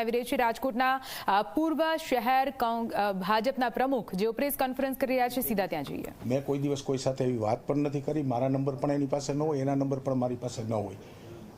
આવી રહી છે. રાજકોટના પૂર્વ શહેર ભાજપના પ્રમુખ જેઓ પ્રેસ કોન્ફરન્સ કરી રહ્યા છે, સીધા ત્યાં જઈએ. મેં કોઈ દિવસ કોઈ સાથે એવી વાત પણ નથી કરી. મારા નંબર પણ એની પાસે ન હોય, એના નંબર પણ મારી પાસે ન હોય.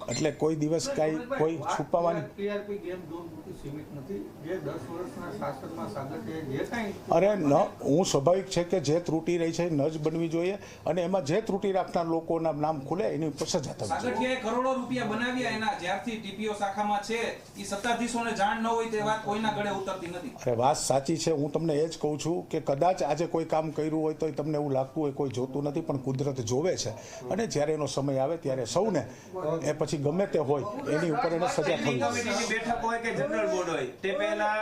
એટલે કોઈ દિવસ કાંઈ કોઈ છુપાવવાની ટીઆરપી ગેમ દૂર પૂરતી સીમિત નથી. જે દસ વર્ષના શાસનમાં સાગઠે જે કાંઈ અરે ન હું સ્વાભાવિક છે કે જે ત્રુટિ રહી છે એ ન જ બનવી જોઈએ અને એમાં જે ત્રુટી રાખનાર લોકોના નામ ખુલે એની ઉપર સજા થવી કરોડો રૂપિયા બનાવ્યા એના જ્યારથી ટીપીઓ શાખામાં છે. એ સત્તાધીશોને જાણ ન હોય તે વાત કોઈના ગળે ઉતરતી નથી. અરે વાત સાચી છે હું તમને એ જ કહું છું કે કદાચ આજે કોઈ કામ કર્યું હોય તો તમને એવું લાગતું હોય કોઈ જોતું નથી પણ કુદરત જોવે છે. અને જ્યારે એનો સમય આવે ત્યારે સૌને એ પછી ગમે તે હોય એની ઉપર એને સજા થવી બેઠક હોય કે જનરલ બોર્ડ હોય તે પહેલા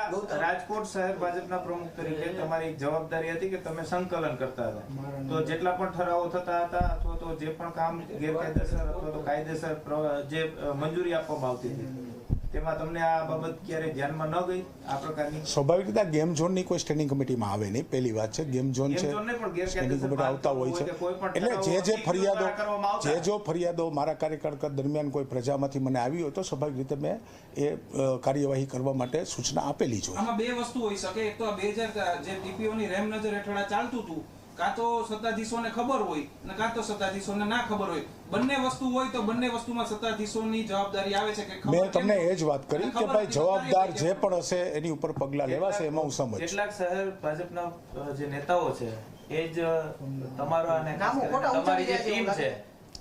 રાજકોટ શહેર ભાજપના પ્રમુખ તરીકે તમારી એક જવાબદારી હતી કે તમે સંકલન કરતા હતા. તો જેટલા પણ ઠરાવો થતા હતા અથવા તો જે પણ કામ ગેરકાયદેસર અથવા તો કાયદેસર જે મંજૂરી આપવામાં આવતી હતી તેમાં તમને આ બાબત ક્યારે ધ્યાનમાં ન ગઈ? આ પ્રકારની સ્વાભાવિક રીતે ગેમ ઝોનની કોઈ સ્ટેન્ડિંગ કમિટીમાં આવે નહીં. પહેલી વાત છે ગેમ ઝોન છે સ્ટેન્ડિંગ કમિટી આવતા હોય છે. એટલે જે જે ફરિયાદો. જે જો ફરિયાદો મારા કાર્યકાળ દરમિયાન કોઈ પ્રજામાંથી મને આવી હોય તો સ્વાભાવિક રીતે મેં એ કાર્યવાહી કરવા માટે સૂચના આપેલી છે આમાં બે વસ્તુ હોઈ શકે. એક તો બે હજાર જે ટીપીઓની રેમ નજર હેઠળ ચાલતું હતું કાં તો સત્તાધીશોને ખબર હોય અને કાં તો સત્તાધીશોને ના ખબર હોય. બંને વસ્તુ હોય તો બંને વસ્તુમાં સત્તાધીશોની જવાબદારી આવે છે કે ખબર મેં તમને એ જ વાત કરી કે ભાઈ જવાબદાર જે પણ હશે એની ઉપર પગલા લેવાશે એમાં હું સમજ કેટલાક શહેર ભાજપના જે નેતાઓ છે એ જ તમારા અને તમારી જે ટીમ છે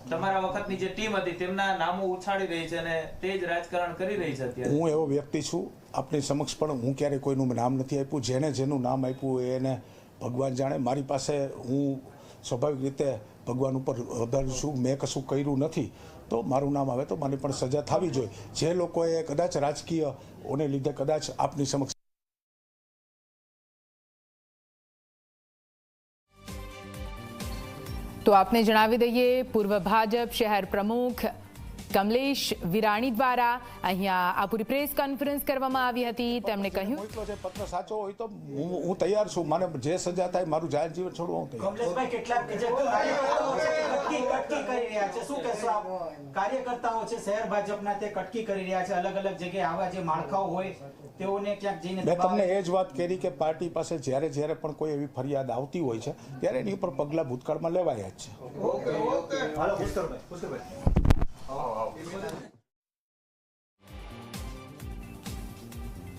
તમારા વખતની જે ટીમ હતી તેમના નામો ઉછાળી રહી છે અને તે જ રાજકારણ કરી રહી છે અત્યારે. હું એવો વ્યક્તિ છું આપની સમક્ષ પણ હું ક્યારેય કોઈનું નામ નથી આપ્યું. જેને જેનું નામ આપ્યું એને ભગવાન જાણે મારી પાસે હું સ્વાભાવિક રીતે ભગવાન ઉપર વધારું છું મેં કશું કર્યું નથી, તો મારું નામ આવે તો મને પણ સજા થવી જોઈએ. જે લોકોએ કદાચ રાજકીય ઓને લીધે કદાચ આપની સમક્ષ તો આપને જણાવી દઈએ, પૂર્વ ભાજપ શહેર પ્રમુખ કમલેશ વિરાણી દ્વારા અહીંયા આ પૂરી પ્રેસ કોન્ફરન્સ કરવામાં આવી હતી. તેમણે કહ્યું પત્ર સાચો હોય તો હું તૈયાર છું. મને જે સજા થાય મારું જાહેર જીવન છોડવું કાર્યકર્તાઓ છે તે કટકી કટકી કરી રહ્યા છે. શું કહેશો આપ? કાર્યકર્તાઓ છે શહેર ભાજપના તે કટકી કરી રહ્યા છે. અલગ અલગ જગ્યાએ આવા જે માળખાઓ હોય તેઓને ક્યાંક જઈને મેં તમને એ જ વાત કરી કે પાર્ટી પાસે જ્યારે જ્યારે પણ કોઈ એવી ફરિયાદ આવતી હોય છે ત્યારે એની ઉપર પગલાં ભૂતકાળમાં લેવાયા જ છે.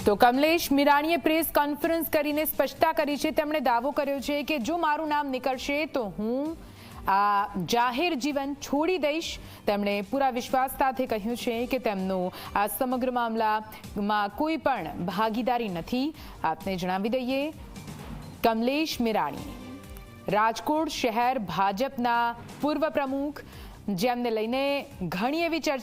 તો કમલેશ મીરાણીએ પ્રેસ કોન્ફરન્સ કરીને સ્પષ્ટતા કરી છે. તેમણે દાવો કર્યો છે કે જો મારું નામ નીકળશે તો હું આ જાહેર જીવન છોડી દઈશ. તેમણે પૂરા વિશ્વાસ સાથે કહ્યું છે કે તેમનું આ સમગ્ર મામલામાં કોઈ પણ ભાગીદારી નથી. આપને જણાવી દઈએ, કમલેશ મીરાણી, રાજકોટ શહેર ભાજપના પૂર્વ પ્રમુખ, જેમને લઈને ઘણી એવી ચર્ચા